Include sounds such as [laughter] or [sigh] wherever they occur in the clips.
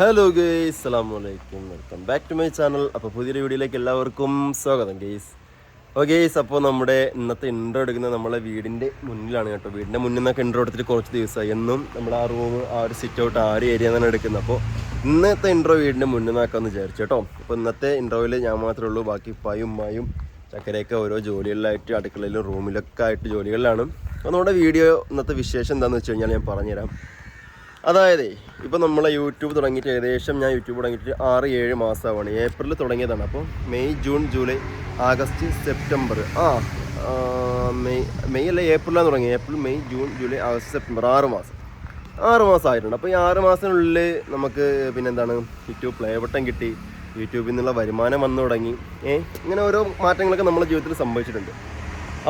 Hello guys അസ്സലാമു അലൈക്കും welcome back to my channel അപ്പോൾ പുതിയൊരു വീഡിയോയിലേക്ക് എല്ലാവർക്കും സ്വാഗതം ഗെയ്സ് ഓ ഗെയ്സ് അപ്പോൾ നമ്മുടെ ഇന്നത്തെ ഇൻട്രോ എടുക്കുന്നത് നമ്മളെ വീടിന്റെ മുന്നിലാണ് കേട്ടോ. വീടിന്റെ മുന്നിൽ നിന്നൊക്കെ ഇൻട്രോ എടുത്തിട്ട് കുറച്ച് ദിവസമായി. എന്നും നമ്മൾ ആ റൂം ആ ഒരു സിറ്റ് ഔട്ട് ആ ഒരു ഏരിയ നിന്നാണ് എടുക്കുന്നത്. അപ്പോൾ ഇന്നത്തെ ഇൻട്രോ വീടിന്റെ മുന്നിൽ നിന്നാക്കാമെന്ന് വിചാരിച്ചു കേട്ടോ. അപ്പോൾ ഇന്നത്തെ ഇൻട്രോയിൽ ഞാൻ മാത്രമേ ഉള്ളൂ. ബാക്കി ഉപ്പായും ഉമ്മായും ചക്കരയൊക്കെ ഓരോ ജോലികളിലായിട്ട് അടുക്കളയിലും റൂമിലൊക്കെ ആയിട്ട് ജോലികളിലാണ്. അപ്പോൾ നമ്മുടെ വീഡിയോ ഇന്നത്തെ വിശേഷം എന്താണെന്ന് വെച്ച് കഴിഞ്ഞാൽ ഞാൻ പറഞ്ഞുതരാം. അതായത് ഇപ്പം നമ്മൾ യൂട്യൂബ് തുടങ്ങിയിട്ട് ഏകദേശം ഞാൻ യൂട്യൂബ് തുടങ്ങിയിട്ട് ആറ് ഏഴ് മാസമാണ് ഏപ്രിൽ തുടങ്ങിയതാണ്. അപ്പോൾ May June July August September. ആ ആ, മെയ് മെയ് അല്ല? ഏപ്രിലാണ് തുടങ്ങി April May June July August September ആറ് മാസം. ആറ് മാസം ആയിട്ടുണ്ട് അപ്പോൾ ഈ ആറ് മാസത്തിനുള്ളിൽ നമുക്ക് പിന്നെന്താണ്? യൂട്യൂബ് പ്ലേ ബട്ടൺ കിട്ടി. യൂട്യൂബിൽ നിന്നുള്ള വരുമാനം വന്നു തുടങ്ങി. ഏ ഇങ്ങനെ ഓരോ മാറ്റങ്ങളൊക്കെ നമ്മുടെ ജീവിതത്തിൽ സംഭവിച്ചിട്ടുണ്ട്.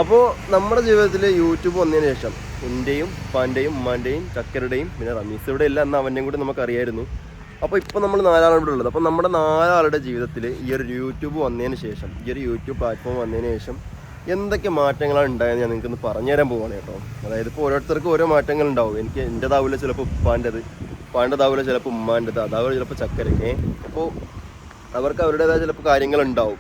അപ്പോൾ നമ്മുടെ ജീവിതത്തിൽ യൂട്യൂബ് വന്നതിന് ശേഷം എന്റെയും ഉപ്പാന്റെയും ഉമ്മാന്റെയും ചക്കരുടെയും പിന്നെ റമീസ് ഇവിടെ ഇല്ല എന്ന് അവന്റെയും കൂടി നമുക്കറിയായിരുന്നു. അപ്പോൾ ഇപ്പോൾ നമ്മൾ നാലാളാണ് ഇവിടെ ഉള്ളത്. അപ്പോൾ നമ്മുടെ നാലാളുടെ ജീവിതത്തിൽ ഈ ഒരു യൂട്യൂബ് വന്നതിന് ശേഷം ഈ ഒരു യൂട്യൂബ് പ്ലാറ്റ്ഫോം വന്നതിന് ശേഷം എന്തൊക്കെ മാറ്റങ്ങളാണ് ഉണ്ടായെന്ന് ഞാൻ നിങ്ങൾക്ക് പറഞ്ഞു തരാൻ പോവാണ് കേട്ടോ. അതായത് ഇപ്പോൾ ഓരോരുത്തർക്കും ഓരോ മാറ്റങ്ങൾ ഉണ്ടാവും. എനിക്ക് എന്റെതാവില്ല ചിലപ്പോൾ ഉപ്പാന്റെത് ഉപ്പാന്റെതാവില്ല ചിലപ്പോൾ ഉമ്മാന്റെത് അതാവില്ല ചിലപ്പോൾ ചക്കര അപ്പോൾ അവർക്ക് അവരുടേതായ ചിലപ്പോൾ കാര്യങ്ങളുണ്ടാവും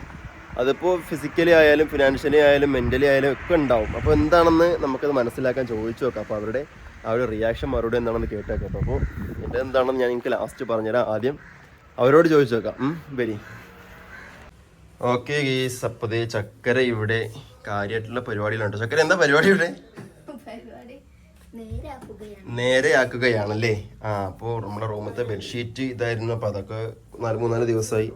അതിപ്പോൾ ഫിസിക്കലി ആയാലും ഫിനാൻഷ്യലി ആയാലും മെന്റലി ആയാലും ഒക്കെ ഉണ്ടാവും. അപ്പോൾ എന്താണെന്ന് നമുക്കത് മനസ്സിലാക്കാൻ ചോദിച്ചു നോക്കാം. അപ്പോൾ അവരുടെ ആ ഒരു റിയാക്ഷൻ മറുപടി എന്താണെന്ന് കേട്ടേക്കാം അപ്പോൾ എന്റെ എന്താണെന്ന് ഞാൻ എനിക്ക് ലാസ്റ്റ് പറഞ്ഞുതരാം ആദ്യം. അവരോട് ചോദിച്ചു നോക്കാം. വരി. ഓക്കെ ഗീസ് അപ്പോൾ ദേ ചക്കര ഇവിടെ കാര്യമായിട്ടുള്ള പരിപാടിയിലുണ്ട് ചക്കര എന്താ പരിപാടി ഇവിടെ? നേരെയാക്കുകയാണല്ലേ? ആ അപ്പോൾ നമ്മുടെ റൂമത്തെ ബെഡ്ഷീറ്റ് ഇതായിരുന്നു. അപ്പോൾ അതൊക്കെ നാല് മൂന്നാൽ ദിവസമായി.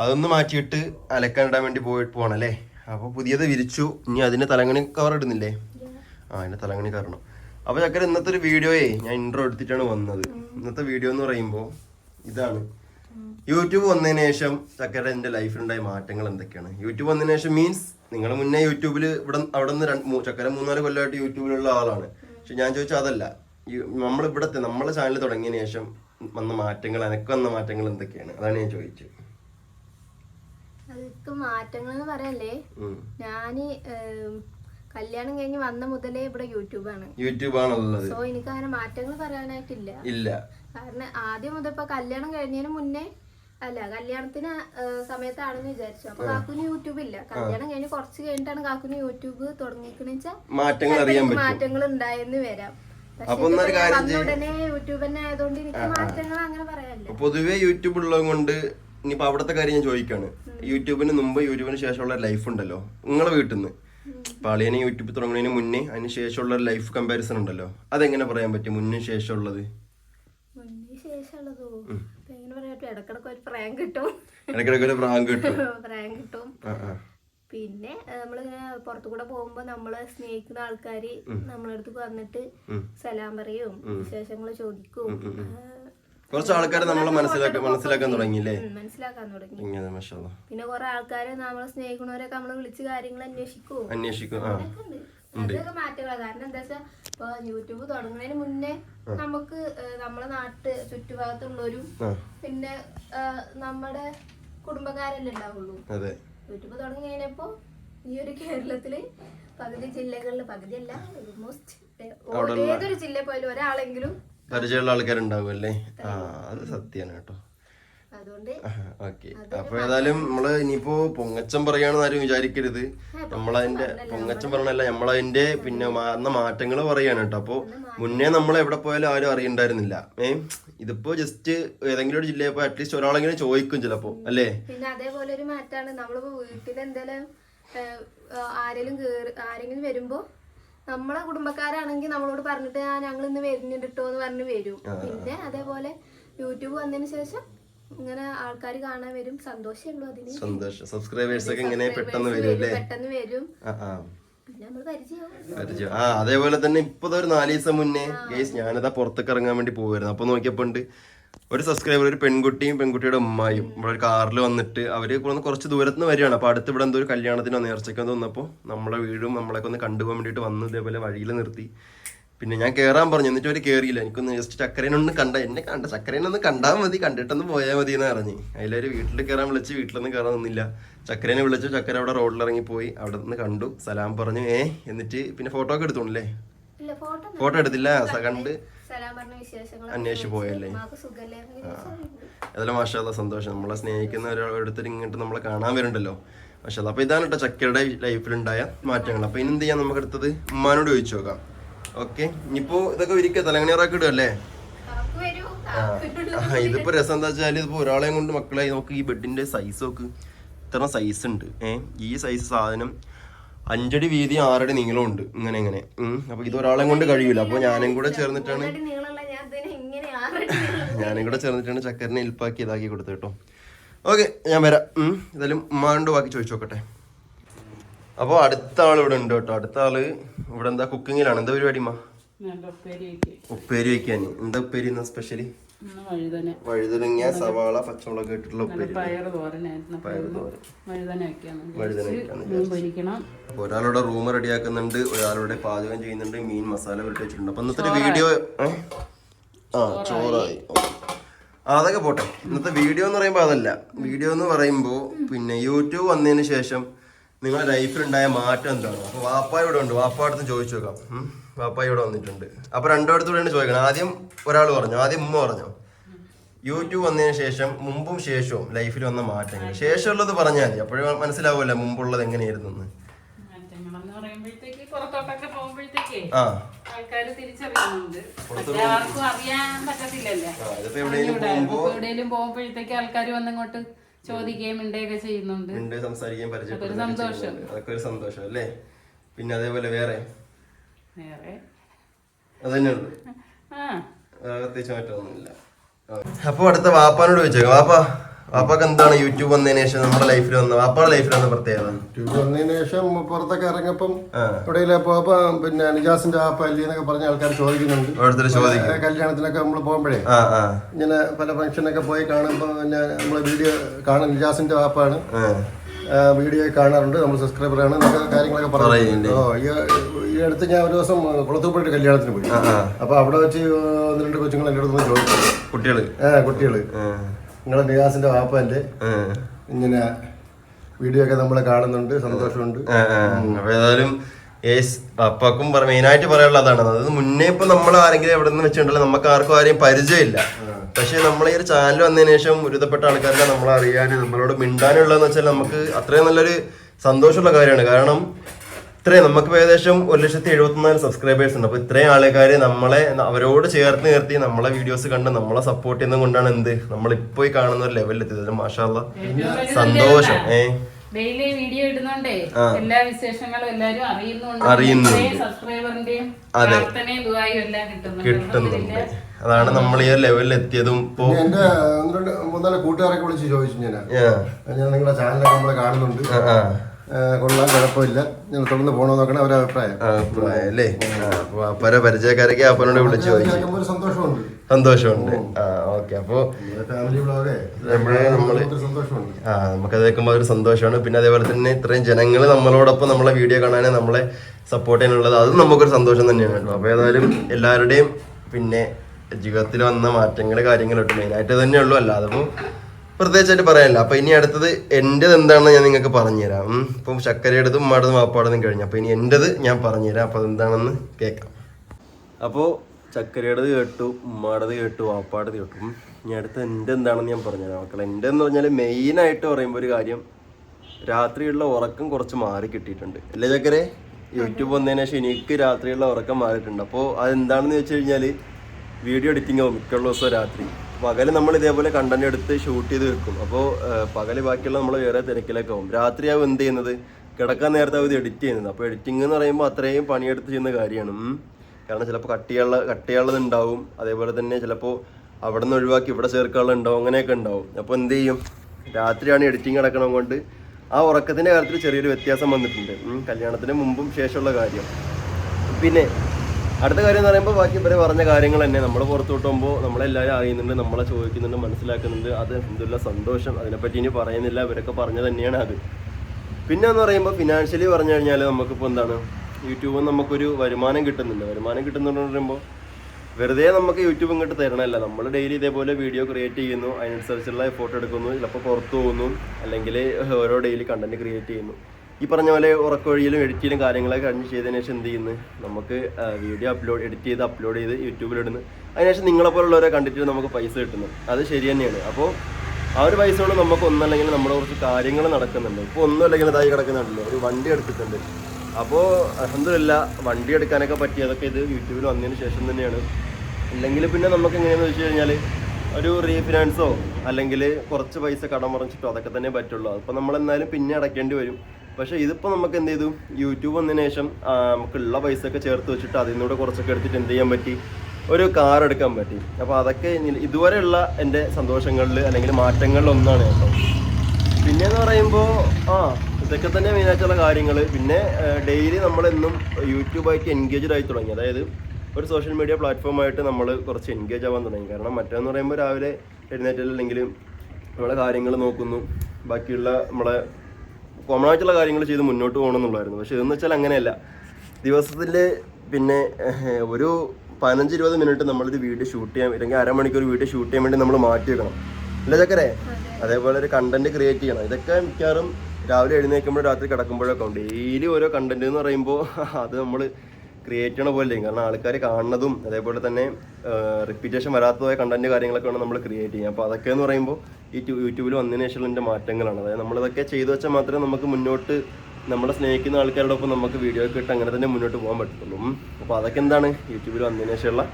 അതൊന്ന് മാറ്റിയിട്ട് അലക്കാൻ ഇടാൻ വേണ്ടി പോയി പോകണല്ലേ അപ്പോൾ പുതിയത് വിരിച്ചു. ഇനി അതിന് തലങ്ങണി കവർ ഇടുന്നില്ലേ? ആ അതിന്റെ തലങ്ങണി കയറണം അപ്പോൾ ചക്കര ഇന്നത്തെ ഒരു വീഡിയോയെ ഞാൻ ഇൻട്രോ എടുത്തിട്ടാണ് വന്നത്. ഇന്നത്തെ വീഡിയോ എന്ന് പറയുമ്പോൾ ഇതാണ്. യൂട്യൂബ് വന്നതിന് ശേഷം ചക്കരുടെ എന്റെ ലൈഫിലുണ്ടായ മാറ്റങ്ങൾ എന്തൊക്കെയാണ്? യൂട്യൂബ് വന്നതിന് ശേഷം മീൻസ് നിങ്ങൾ മുന്നേ യൂട്യൂബിൽ ഇവിടെ അവിടെ നിന്ന് രണ്ട് ചക്കര മൂന്നാൽ കൊല്ലമായിട്ട് യൂട്യൂബിലുള്ള ആളാണ്. പക്ഷെ ഞാൻ ചോദിച്ചാൽ അതല്ല. നമ്മൾ ഇവിടത്തെ നമ്മളെ ചാനൽ തുടങ്ങിയതിന് ശേഷം വന്ന മാറ്റങ്ങൾ എനക്ക് വന്ന മാറ്റങ്ങൾ എന്തൊക്കെയാണ്? അതാണ് ഞാൻ ചോദിച്ചത്. അതൊക്കെ മാറ്റങ്ങൾ എന്ന് പറയല്ലേ. ഞാൻ കല്യാണം കഴിഞ്ഞ് വന്ന മുതലേ ഇവിടെ യൂട്യൂബാണ്. യൂട്യൂബാണുള്ളത്. സോ എനിക്ക് അങ്ങനെ മാറ്റങ്ങൾ പറയാനായിട്ടില്ല. ഇല്ല. കാരണം ആദ്യം മുതൽ ഇപ്പൊ കല്യാണം കഴിഞ്ഞതിന് മുന്നേ അല്ല കല്യാണത്തിന് സമയത്താണെന്ന് വിചാരിച്ചു. അപ്പൊ കാക്കുന് യൂട്യൂബ് ഇല്ല. കല്യാണം കഴിഞ്ഞ് കുറച്ച് കഴിഞ്ഞിട്ടാണ് കാക്കുന് യൂട്യൂബ് തുടങ്ങിയിരിക്കുന്ന മാറ്റങ്ങൾ അറിയാൻ മാറ്റങ്ങൾ ഉണ്ടായെന്ന് വരാം. യൂട്യൂബ് തന്നെ ആയതുകൊണ്ട് എനിക്ക് മാറ്റങ്ങൾ അങ്ങനെ പറയാനില്ല. പൊതുവേ യൂട്യൂബ് ഉള്ളത് കൊണ്ട് ഇനിയിപ്പോ അവിടുത്തെ കാര്യം ഞാൻ ചോദിക്കാണ്. യൂട്യൂബിന് മുമ്പ് യൂട്യൂബിന് ശേഷമുള്ള ലൈഫ് ഉണ്ടല്ലോ. നിങ്ങളെ വീട്ടിൽ നിന്ന് പാളിയനെ യൂട്യൂബ് തുടങ്ങുന്നതിന് മുന്നേ അതിന് ശേഷമുള്ള ലൈഫ് കമ്പാരിസൺ ഉണ്ടല്ലോ. അതെങ്ങനെ പറയാൻ പറ്റും? മുന്നേ ശേഷമുള്ളത്. ഒരു പ്രാങ്ക് കിട്ടും. ഇടയ്ക്കിടയ്ക്ക് ഒരു പ്രാങ്ക്. [laughs] പിന്നെ നമ്മളിങ്ങനെ പുറത്തു കൂടെ പോകുമ്പോ നമ്മളെ സ്നേഹിക്കുന്ന ആൾക്കാര് നമ്മളെ അടുത്ത് വന്നിട്ട് സലാം പറയും വിശേഷങ്ങൾ ചോദിക്കും. കുറച്ച് ആൾക്കാർ നമ്മളെ മനസ്സിലാക്കാൻ മനസ്സിലാക്കാൻ തുടങ്ങിയില്ലേ? ഉം, മനസ്സിലാക്കാൻ തുടങ്ങി. പിന്നെ കുറെ ആൾക്കാര് നമ്മളെ സ്നേഹിക്കുന്നവരൊക്കെ നമ്മളെ വിളിച്ച് കാര്യങ്ങൾ അന്വേഷിക്കും. അന്വേഷിക്കും അതൊക്കെ മാറ്റങ്ങളാ. കാരണം എന്താ വെച്ചാ ഇപ്പൊ യൂട്യൂബ് തുടങ്ങുന്നതിന് മുന്നേ നമുക്ക് നമ്മളെ നാട്ട് ചുറ്റുഭാഗത്തുള്ളവരും പിന്നെ നമ്മുടെ കുടുംബക്കാരല്ലേ ഉണ്ടാവുള്ളൂ. യൂട്യൂബ് തുടങ്ങി കഴിഞ്ഞപ്പോ ഈ ഒരു കേരളത്തിൽ പകുതി ജില്ലകളിൽ പകുതിയല്ല ഓൾമോസ്റ്റ് ഏതൊരു ജില്ലയിൽ പോയാലും ഒരാളെങ്കിലും പരിചയമുള്ള ആൾക്കാരുണ്ടാവും അല്ലേ ആ അത് സത്യമാണ് കേട്ടോ. ഓക്കെ. അപ്പൊ ഏതായാലും നമ്മൾ ഇനിയിപ്പോ പൊങ്ങച്ചം പറയാണെന്ന് ആരും വിചാരിക്കരുത്. നമ്മളതിന്റെ പൊങ്ങച്ചം പറയണല്ല നമ്മളതിന്റെ പിന്നെ വന്ന മാറ്റങ്ങൾ പറയാണ് കേട്ടോ. അപ്പൊ മുന്നേ നമ്മൾ എവിടെ പോയാലും ആരും അറിയണ്ടായിരുന്നില്ല. ഏ ഇതിപ്പോ ജസ്റ്റ് ഏതെങ്കിലും ഒരു ജില്ലയിൽ പോയി അറ്റ്ലീസ്റ്റ് ഒരാളെങ്കിലും ചോദിക്കും ചിലപ്പോ അല്ലേ? പിന്നെ അതേപോലെ ഒരു മാറ്റാണ്. നമ്മളിപ്പോ വീട്ടിൽ എന്തെങ്കിലും ആരെങ്കിലും ആരെങ്കിലും വരുമ്പോ നമ്മളെ കുടുംബക്കാരാണെങ്കിൽ നമ്മളോട് പറഞ്ഞിട്ട് ആ ഞങ്ങൾ ഇന്ന് വരുന്നുണ്ട് കേട്ടോ എന്ന് പറഞ്ഞ് വരും പിന്നെ അതേപോലെ യൂട്യൂബ് വന്നതിന് ശേഷം ഇങ്ങനെ ആൾക്കാർ കാണാൻ വരും. സന്തോഷമുള്ളൂ അതിന്. സന്തോഷം. സബ്സ്ക്രൈബേഴ്സ് ഒക്കെ ഇങ്ങനെ പെട്ടെന്ന് വരും അല്ലേ? പെട്ടെന്ന് വരും. ആ പരിചയം. അതേപോലെ തന്നെ ഇപ്പൊ ഒരു നാല് ദിവസം മുന്നേ ഗേസ് ഞാനിതാ പുറത്തേക്ക് ഇറങ്ങാൻ വേണ്ടി പോവായിരുന്നു. അപ്പൊ നോക്കിയപ്പോ ഉണ്ട്. ഒരു സബ്സ്ക്രൈബർ ഒരു പെൺകുട്ടിയും പെൺകുട്ടിയുടെ ഉമ്മായും ഇവിടെ ഒരു കാറിൽ വന്നിട്ട് അവർ കുറച്ച് ദൂരത്ത് നിന്ന് വരികയാണ്. അപ്പോൾ അടുത്ത് ഇവിടെ എന്തോ ഒരു കല്യാണത്തിനോ നേർച്ചയ്ക്കോ വന്നപ്പോൾ നമ്മളെ വീടും നമ്മളൊക്കെ ഒന്ന് കണ്ടുപോകാൻ വേണ്ടിയിട്ട് വന്ന് ഇതേപോലെ വഴിയിൽ നിർത്തി. പിന്നെ ഞാൻ കയറാൻ പറഞ്ഞു. എന്നിട്ട് അവർ കയറിയില്ല എനിക്കൊന്ന് ജസ്റ്റ് ചക്കരേനൊന്ന് കണ്ട. എന്നെ കണ്ട. ചക്കരേനൊന്ന് കണ്ടാൽ മതി. കണ്ടിട്ടൊന്ന് പോയാൽ മതി എന്ന് പറഞ്ഞു. അതിലൊരു വീട്ടിൽ കയറാൻ വിളിച്ച് വീട്ടിലൊന്നും കയറാൻ നിന്നില്ല. ചക്കരേനെ വിളിച്ചു ചക്കര അവിടെ റോഡിൽ ഇറങ്ങി പോയി. അവിടെ നിന്ന് കണ്ടു. സലാം പറഞ്ഞു. ഏ? എന്നിട്ട് പിന്നെ ഫോട്ടോ ഒക്കെ എടുത്തോണ്ടല്ലേ ഫോട്ടോ എടുത്തില്ല. കണ്ട് അന്വേഷിച്ച് പോയല്ലേ? അതെല്ലാം മാഷാല്ല സന്തോഷം. നമ്മളെ സ്നേഹിക്കുന്ന ഒരാളെടുത്തിട്ട് ഇങ്ങോട്ട് നമ്മളെ കാണാൻ വരുന്നുണ്ടല്ലോ. മാഷാല്ല അപ്പൊ ഇതാണ് കേട്ടോ ചക്കയുടെ ലൈഫിലുണ്ടായ മാറ്റങ്ങൾ. അപ്പൊ ഇനി എന്ത് ചെയ്യാൻ നമുക്ക് അടുത്തത്? ഉമ്മാനോട് ചോദിച്ചു നോക്കാം. ഓക്കെ. ഇനിയിപ്പോ ഇതൊക്കെ ഒരിക്കൽ തലങ്ങണിയറാക്കി ഇടുമല്ലേ ഇതിപ്പോ രസം എന്താ വെച്ചാൽ ഇതിപ്പോ ഒരാളെയും കൊണ്ട് മക്കളായി നോക്ക് ഈ ബെഡിന്റെ സൈസ് നോക്ക്. ഇത്ര സൈസ് ഉണ്ട്. ഏഹ് ഈ സൈസ് സാധനം അഞ്ചടി വീതി ആറടി നീളം ഉണ്ട്. ഇങ്ങനെ ഇങ്ങനെ. ഉം. അപ്പൊ ഇത് ഒരാളെ കൊണ്ട് കഴിയൂല. അപ്പൊ ഞാനും കൂടെ ചേർന്നിട്ടാണ് [laughs] ഞാനും കൂടെ ചേർന്നിട്ടാണ് ചക്കരനെ ഇൽപ്പാക്കി ഇതാക്കി കൊടുത്തു കേട്ടോ. ഓക്കെ ഞാൻ വരാം. ഉം. ഏതായാലും ഉമ്മാണ്ട് ബാക്കി ചോദിച്ചു നോക്കട്ടെ. അപ്പോൾ അടുത്ത ആൾ ഇവിടെ ഉണ്ട് കേട്ടോ. അടുത്ത ആൾ ഇവിടെ എന്താ കുക്കിങ്ങിലാണ് എന്താ പരിപാടി മാ ഉപ്പേരി വയ്ക്കാൻ എന്താ ഉപ്പേരി എന്നാ സ്പെഷ്യലി വഴുതനങ്ങ സവാള പച്ചമുളക് ഇട്ടിട്ടുള്ള ഒരാളുടെ റൂം റെഡിയാക്കുന്നുണ്ട് ഒരാളുടെ പാചകം ചെയ്യുന്നുണ്ട് മീൻ മസാല വിട്ട് വെച്ചിട്ടുണ്ട്. അപ്പൊ ഇന്നത്തെ വീഡിയോ ആ ചോറായി. അതൊക്കെ പോട്ടെ. ഇന്നത്തെ വീഡിയോ എന്ന് പറയുമ്പോൾ അതല്ല. വീഡിയോ എന്ന് പറയുമ്പോൾ പിന്നെ യൂട്യൂബ് വന്നതിന് ശേഷം നിങ്ങളുടെ ലൈഫിൽ ഉണ്ടായ മാറ്റം എന്താണ്? അപ്പൊ വാപ്പ ഇവിടെ ഉണ്ട്. വാപ്പ അടുത്ത് ചോദിച്ചു നോക്കാം. വാപ്പ ഇവിടെ വന്നിട്ടുണ്ട്. അപ്പൊ രണ്ടിടത്തൂടെയാണ് ചോദിക്കണം ആദ്യം ഒരാൾ പറഞ്ഞു. ആദ്യം ഉമ്മ പറഞ്ഞു. യൂട്യൂബ് വന്നതിന് ശേഷം മുമ്പും ശേഷവും ലൈഫിൽ വന്ന മാറ്റങ്ങൾ. ശേഷമുള്ളത് പറഞ്ഞാൽ മതി. അപ്പോഴും മനസ്സിലാവുമല്ലോ മുമ്പുള്ളത് എങ്ങനെയായിരുന്നു എന്ന് ആ. പോകുമ്പോഴത്തേക്ക് ആൾക്കാർ വന്നിങ്ങോട്ട് ചോദിക്കുകയും മിണ്ടുകയൊക്കെ ചെയ്യുന്നുണ്ട്. അതൊരു പരിചയപ്പെടുകയും. അതൊക്കെ ഒരു സന്തോഷം അല്ലേ? പിന്നെ അതേപോലെ വേറെ? വേറെ. തന്നെയുള്ളൂ ആ. വേറെ പ്രത്യേകിച്ച് മാറ്റമൊന്നുമില്ല. അപ്പൊ അടുത്ത വാപ്പാനോട് ചോദിച്ചേക്കാം. വാപ്പ വാപ്പാക്ക് എന്താണ് യൂട്യൂബ് വന്നതിന് ശേഷം നമ്മുടെ ലൈഫിൽ വന്ന വാപ്പാടെ ലൈഫിൽ വന്ന പ്രത്യേകത? യൂട്യൂബ് വന്നതിന് ശേഷം പുറത്തൊക്കെ ഇറങ്ങിയപ്പം ഇവിടെ പോപ്പ പിന്നെ നിജാസിന്റെ വാപ്പ അല്ലേ എന്നൊക്കെ പറഞ്ഞ ആൾക്കാർ ചോദിക്കുന്നുണ്ട്. ഓരോരുത്തർ ചോദിക്കും. കല്യാണത്തിനൊക്കെ നമ്മൾ പോകുമ്പോഴേ ഇങ്ങനെ പല ഫംഗ്ഷനൊക്കെ പോയി കാണുമ്പോൾ പിന്നെ നമ്മളെ വീഡിയോ കാണാൻ നിജാസിന്റെ ആപ്പാണ് ആ. വീഡിയോ കാണാറുണ്ട്. നമ്മൾ സബ്സ്ക്രൈബറാണ് എന്നൊക്കെ കാര്യങ്ങളൊക്കെ പറയുന്നുണ്ട്. ഓ ഈ അടുത്ത് ഞാൻ ഒരു ദിവസം കുളത്തൂപ്പുഴ കല്യാണത്തിന് പോയി. അപ്പൊ അവിടെ വെച്ച് ഒന്ന് രണ്ട് കൊച്ചുങ്ങൾ എന്റെ അടുത്ത് ചോദിച്ചു. കുട്ടികൾ? ഏ കുട്ടികൾ. ആ, നിങ്ങളെ നിവാസിന്റെ വാപ്പന്റെ. ഇങ്ങനെ വീഡിയോ ഒക്കെ നമ്മളെ കാണുന്നുണ്ട്. സന്തോഷമുണ്ട്. അപ്പൊ ഏതായാലും അപ്പാക്കും മെയിനായിട്ട് പറയാനുള്ളതാണ്. അതായത് മുന്നേ ഇപ്പൊ നമ്മൾ ആരെങ്കിലും എവിടെ നിന്ന് വെച്ചിട്ടുണ്ടല്ലോ നമുക്ക് ആർക്കും ആരെയും പരിചയമില്ല. പക്ഷെ നമ്മൾ ഈ ഒരു ചാനൽ വന്നതിന് ശേഷം ഒരുതപ്പെട്ട ആൾക്കാരെ നമ്മൾ അറിയാൻ നമ്മളോട് മിണ്ടാനുള്ളതെന്ന് വെച്ചാൽ നമുക്ക് അത്രയും നല്ലൊരു സന്തോഷമുള്ള കാര്യമാണ്. കാരണം ഇത്രയും നമുക്ക് ഏകദേശം ഒരു ലക്ഷത്തി എഴുപത്തിനാല് സബ്സ്ക്രൈബേഴ്സ് ഉണ്ട്. അപ്പൊ ഇത്രയും ആൾക്കാർ നമ്മളെ അവരോട് ചേർത്ത് നിർത്തി നമ്മളെ വീഡിയോസ് കണ്ട് നമ്മളെ സപ്പോർട്ട് ചെയ്യുന്നത് കൊണ്ടാണ് എന്ത്? നമ്മളിപ്പോ ഈ കാണുന്ന ഒരു ലെവലിൽ എത്തിയത് മാഷാല്ല സന്തോഷം. ഏഹ്? ഡെയിലി വീഡിയോ ഇടുന്നുണ്ടേ എല്ലാ വിശേഷങ്ങളും എല്ലാരും അറിയുന്നുണ്ട് സബ്സ്ക്രൈബറിന്റെയും കിട്ടുന്നുണ്ട്. അതാണ് നമ്മൾ ഈ ലെവലിൽ എത്തിയതും ഇപ്പോ എന്റെ മൂന്നാൽ കൂട്ടുകാരൊക്കെ വിളിച്ച് ചോദിച്ചു ഞാൻ ഞാൻ നിങ്ങളുടെ ചാനലൊക്കെ നമ്മൾ കാണുന്നുണ്ട്. കൊള്ളാൻ കുഴപ്പമില്ല. ഞാൻ തുടർന്ന് പോകണമെന്ന് നോക്കണ ഒരു അഭിപ്രായം അല്ലേ? അപ്പൊ അപ്പരെ പരിചയക്കാരൊക്കെ അപ്പനോട് വിളിച്ചു ചോദിച്ചു. സന്തോഷമുണ്ട്. സന്തോഷമുണ്ട്. ആ ഓക്കെ. അപ്പോ ആ നമുക്കത് കേൾക്കുമ്പോൾ ഒരു സന്തോഷമാണ്. പിന്നെ അതേപോലെ തന്നെ ഇത്രയും ജനങ്ങൾ നമ്മളോടൊപ്പം നമ്മളെ വീഡിയോ കാണാനും നമ്മളെ സപ്പോർട്ട് ചെയ്യാനുള്ളത് അതും നമുക്കൊരു സന്തോഷം തന്നെയാണ് കേട്ടോ. അപ്പോൾ ഏതായാലും എല്ലാവരുടെയും പിന്നെ ജീവിതത്തിൽ വന്ന മാറ്റങ്ങൾ കാര്യങ്ങളൊക്കെ മെയിനായിട്ട് തന്നെയുള്ളൂ അല്ലാതെ ഇപ്പോൾ പ്രത്യേകിച്ചായിട്ട് പറയാനില്ല. അപ്പോൾ ഇനി അടുത്തത് എന്റെത് എന്താണെന്ന് ഞാൻ നിങ്ങൾക്ക് പറഞ്ഞുതരാം. തരാം ഇപ്പം ശക്കരയുടേതും ഉമ്മാടതും വാപ്പാടതും കഴിഞ്ഞു. അപ്പോൾ ഇനി എന്റെത് ഞാൻ പറഞ്ഞുതരാം. അപ്പോൾ അതെന്താണെന്ന് കേൾക്കാം. അപ്പോൾ ചക്കരയുടേത് കേട്ടു ഉമ്മാടത് കേട്ടു വാപ്പാടത് കേട്ടു. ഇനി അടുത്ത് എന്റെ എന്താണെന്ന് ഞാൻ പറഞ്ഞുതരാം മക്കളെ. എന്റെ എന്ന് പറഞ്ഞാൽ മെയിനായിട്ട് പറയുമ്പോൾ ഒരു കാര്യം രാത്രിയുള്ള ഉറക്കം കുറച്ച് മാറി കിട്ടിയിട്ടുണ്ട്. അല്ലേ ചക്കരെ? യൂട്യൂബ് വന്നതിന് ശേഷം എനിക്ക് രാത്രിയുള്ള ഉറക്കം മാറിയിട്ടുണ്ട്. അപ്പോൾ അതെന്താണെന്ന് വെച്ച് കഴിഞ്ഞാൽ വീഡിയോ എഡിറ്റിംഗ് ആവും മിക്കുള്ള ദിവസം രാത്രി. പകൽ നമ്മൾ ഇതേപോലെ കണ്ടന്റ് എടുത്ത് ഷൂട്ട് ചെയ്ത് വെക്കും. അപ്പോൾ പകൽ ബാക്കിയുള്ള നമ്മൾ വേറെ തിരക്കിലൊക്കെ ആവും. രാത്രിയാവും എന്ത് ചെയ്യുന്നത്? കിടക്കാൻ നേരത്തെ ഇത് എഡിറ്റ് ചെയ്യുന്നത്. അപ്പോൾ എഡിറ്റിംഗ് എന്ന് പറയുമ്പോൾ അത്രയും പണിയെടുത്ത് ചെയ്യുന്ന കാര്യമാണ്. കാരണം ചിലപ്പോൾ കട്ടിയുള്ള കട്ടിയുള്ളത് ഉണ്ടാവും. അതേപോലെ തന്നെ ചിലപ്പോൾ അവിടെ നിന്ന് ഒഴിവാക്കി ഇവിടെ ചേർക്കാനുള്ള ഉണ്ടാവും. അങ്ങനെയൊക്കെ ഉണ്ടാവും. അപ്പോൾ എന്ത് ചെയ്യും? രാത്രിയാണ് എഡിറ്റിംഗ് കിടക്കണം കൊണ്ട് ആ ഉറക്കത്തിന്റെ കാര്യത്തിൽ ചെറിയൊരു വ്യത്യാസം വന്നിട്ടുണ്ട്. കല്യാണത്തിന് മുമ്പും ശേഷമുള്ള കാര്യം. പിന്നെ അടുത്ത കാര്യം എന്ന് പറയുമ്പോൾ ബാക്കി ഇവരെ പറഞ്ഞ കാര്യങ്ങൾ തന്നെ. നമ്മൾ പുറത്തോട്ട് പോകുമ്പോൾ നമ്മളെല്ലാവരും അറിയുന്നുണ്ട് നമ്മളെ ചോദിക്കുന്നുണ്ട് മനസ്സിലാക്കുന്നുണ്ട്. അത് എന്തുള്ള സന്തോഷം. അതിനെപ്പറ്റി ഇനി പറയുന്നില്ല. ഇവരൊക്കെ പറഞ്ഞു തന്നെയാണ് അത്. പിന്നെ എന്ന് പറയുമ്പോൾ ഫിനാൻഷ്യലി പറഞ്ഞു കഴിഞ്ഞാൽ നമുക്കിപ്പോൾ എന്താണ്? യൂട്യൂബിൽ നമുക്കൊരു വരുമാനം കിട്ടുന്നുണ്ട്. വരുമാനം കിട്ടുന്നുണ്ട് പറയുമ്പോൾ വെറുതെ നമുക്ക് യൂട്യൂബ് ഇങ്ങോട്ട് തരണമല്ല നമ്മൾ ഡെയിലി ഇതേപോലെ വീഡിയോ ക്രിയേറ്റ് ചെയ്യുന്നു. അതിനനുസരിച്ചുള്ള ഫോട്ടോ എടുക്കുന്നു. ചിലപ്പോൾ പുറത്തു പോകുന്നു. അല്ലെങ്കിൽ ഓരോ ഡെയിലി കണ്ടന്റ് ക്രിയേറ്റ് ചെയ്യുന്നു. ഈ പറഞ്ഞ പോലെ ഉറക്കൊഴിയിലും എഡിറ്റിലും കാര്യങ്ങളൊക്കെ കഴിഞ്ഞ് ചെയ്തതിന് ശേഷം എന്ത് ചെയ്യുന്നു? നമുക്ക് വീഡിയോ അപ്ലോഡ് എഡിറ്റ് ചെയ്ത് അപ്ലോഡ് ചെയ്ത് യൂട്യൂബിലിടുന്നു അതിനുശേഷം നിങ്ങളെ പോലുള്ളവരെ കണ്ടിട്ട് നമുക്ക് പൈസ കിട്ടുന്നു. അത് ശരി തന്നെയാണ്. അപ്പോൾ ആ ഒരു പൈസ കൊണ്ട് നമുക്ക് ഒന്നല്ലെങ്കിൽ നമ്മുടെ കുറച്ച് കാര്യങ്ങൾ നടക്കുന്നുണ്ട്. ഇപ്പോൾ ഒന്നും അല്ലെങ്കിൽ ഇതായി കിടക്കുന്നുണ്ടല്ലോ. ഒരു വണ്ടി എടുത്തിട്ടുണ്ട്. അപ്പോൾ അഹമ്മദില്ല വണ്ടി എടുക്കാനൊക്കെ പറ്റിയതൊക്കെ ഇത് യൂട്യൂബിൽ വന്നതിന് ശേഷം തന്നെയാണ്. അല്ലെങ്കിൽ പിന്നെ നമുക്ക് എങ്ങനെയാണെന്ന് വെച്ച് കഴിഞ്ഞാൽ ഒരു റീഫിനാൻസോ അല്ലെങ്കിൽ കുറച്ച് പൈസ കടം മറിച്ചിട്ടോ അതൊക്കെ തന്നെ പറ്റുള്ളൂ. അപ്പോൾ നമ്മൾ എന്നാലും പിന്നെ അടയ്ക്കേണ്ടി വരും. പക്ഷേ ഇതിപ്പോൾ നമുക്ക് എന്ത് ചെയ്തു? യൂട്യൂബ് വന്നതിന് ശേഷം നമുക്കുള്ള പൈസ ഒക്കെ ചേർത്ത് വെച്ചിട്ട് അതിൽ നിന്നൂടെ കുറച്ചൊക്കെ എടുത്തിട്ട് എന്ത് ചെയ്യാൻ പറ്റി? ഒരു കാർ എടുക്കാൻ പറ്റി. അപ്പോൾ അതൊക്കെ ഇതുവരെയുള്ള എന്റെ സന്തോഷങ്ങളിൽ അല്ലെങ്കിൽ മാറ്റങ്ങളിൽ ഒന്നാണ് കേട്ടോ. പിന്നെന്ന് പറയുമ്പോൾ ആ ഇതൊക്കെ തന്നെ മെയിനായിട്ടുള്ള കാര്യങ്ങൾ പിന്നെ ഡെയിലി നമ്മളെന്നും യൂട്യൂബായിട്ട് എൻഗേജ്ഡ് ആയി തുടങ്ങി. അതായത് ഒരു സോഷ്യൽ മീഡിയ പ്ലാറ്റ്ഫോമായിട്ട് നമ്മൾ കുറച്ച് എൻഗേജ് ആവാൻ തുടങ്ങി. കാരണം മറ്റേന്ന് പറയുമ്പോൾ രാവിലെ എഴുന്നേറ്റില്ലെങ്കിൽ നമ്മളെ കാര്യങ്ങൾ നോക്കുന്നു. ബാക്കിയുള്ള നമ്മളെ കോമൺ ആയിട്ടുള്ള കാര്യങ്ങൾ ചെയ്ത് മുന്നോട്ട് പോകണം എന്നുള്ളതായിരുന്നു പക്ഷെ ഇതെന്ന് വെച്ചാൽ അങ്ങനെയല്ല. ദിവസത്തിൽ പിന്നെ ഒരു പതിനഞ്ച് ഇരുപത് മിനിറ്റ് നമ്മളൊരു വീഡിയോ ഷൂട്ട് ചെയ്യാൻ അല്ലെങ്കിൽ അരമണിക്കൂർ വീഡിയോ ഷൂട്ട് ചെയ്യാൻ വേണ്ടി നമ്മൾ മാറ്റി വെക്കണം. അല്ല ചക്കരെ? അതേപോലെ ഒരു കണ്ടന്റ് ക്രിയേറ്റ് ചെയ്യണം. ഇതൊക്കെ മിക്കവാറും രാവിലെ എഴുന്നേൽക്കുമ്പോഴും രാത്രി കിടക്കുമ്പോഴൊക്കെ ഉണ്ട്. ഡെയിലി ഓരോ കണ്ടന്റ് എന്ന് പറയുമ്പോൾ [laughs] അത് നമ്മൾ ക്രിയേറ്റ് ചെയ്യണ പോലെ കാരണം ആൾക്കാർ കാണുന്നതും അതേപോലെ തന്നെ റിപ്പീറ്റേഷൻ വരാത്തതായ കണ്ടന്റ് കാര്യങ്ങളൊക്കെ വേണം നമ്മൾ ക്രിയേറ്റ് ചെയ്യാം അപ്പോൾ അതൊക്കെ എന്ന് പറയുമ്പോൾ ഈ യൂട്യൂബിൽ വന്നതിന് ശേഷമുള്ള എന്റെ മാറ്റങ്ങളാണ്. അതായത് നമ്മളിതൊക്കെ ചെയ്തു വെച്ചാൽ മാത്രമേ നമുക്ക് മുന്നോട്ട് നമ്മളെ സ്നേഹിക്കുന്ന ആൾക്കാരോടൊപ്പം നമുക്ക് വീഡിയോ ഒക്കെ ഇട്ട് അങ്ങനെ തന്നെ മുന്നോട്ട് പോകാൻ പറ്റത്തുള്ളൂ. അപ്പോൾ അതൊക്കെ എന്താണ്? യൂട്യൂബിൽ വന്നതിന് ശേഷമുള്ള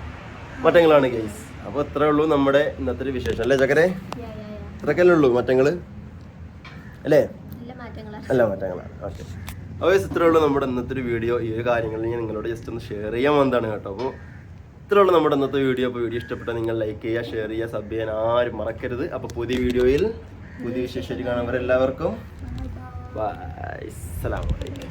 മാറ്റങ്ങളാണ് ഗൈസ് അപ്പോൾ ഇത്രേ ഉള്ളൂ നമ്മുടെ ഇന്നത്തെ ഒരു വിശേഷം. അല്ലേ ചക്കരെ? ഇത്രക്കല്ലേ ഉള്ളൂ മാറ്റങ്ങൾ അല്ലേ? അല്ല മാറ്റങ്ങളാണ്. ഓക്കെ അപ്പോൾ ഇത്രേ ഉള്ളൂ നമ്മുടെ ഇന്നത്തെ ഒരു വീഡിയോ ഈ ഒരു കാര്യങ്ങളിൽ ഞാൻ നിങ്ങളോട് ജസ്റ്റ് ഒന്ന് ഷെയർ ചെയ്യാൻ വന്നതാണ് കേട്ടോ. അപ്പോൾ ഇത്രേ ഉള്ളൂ നമ്മുടെ ഇന്നത്തെ വീഡിയോ. അപ്പോൾ വീഡിയോ ഇഷ്ടപ്പെട്ടാൽ നിങ്ങൾ ലൈക്ക് ചെയ്യുക ഷെയർ ചെയ്യുക സബ് ചെയ്യാൻ ആരും മറക്കരുത്. അപ്പോൾ പുതിയ വീഡിയോയിൽ പുതിയ വിശേഷം കാണുന്നവരെല്ലാവർക്കും ബൈ അസ്സലാമു അലൈക്കും.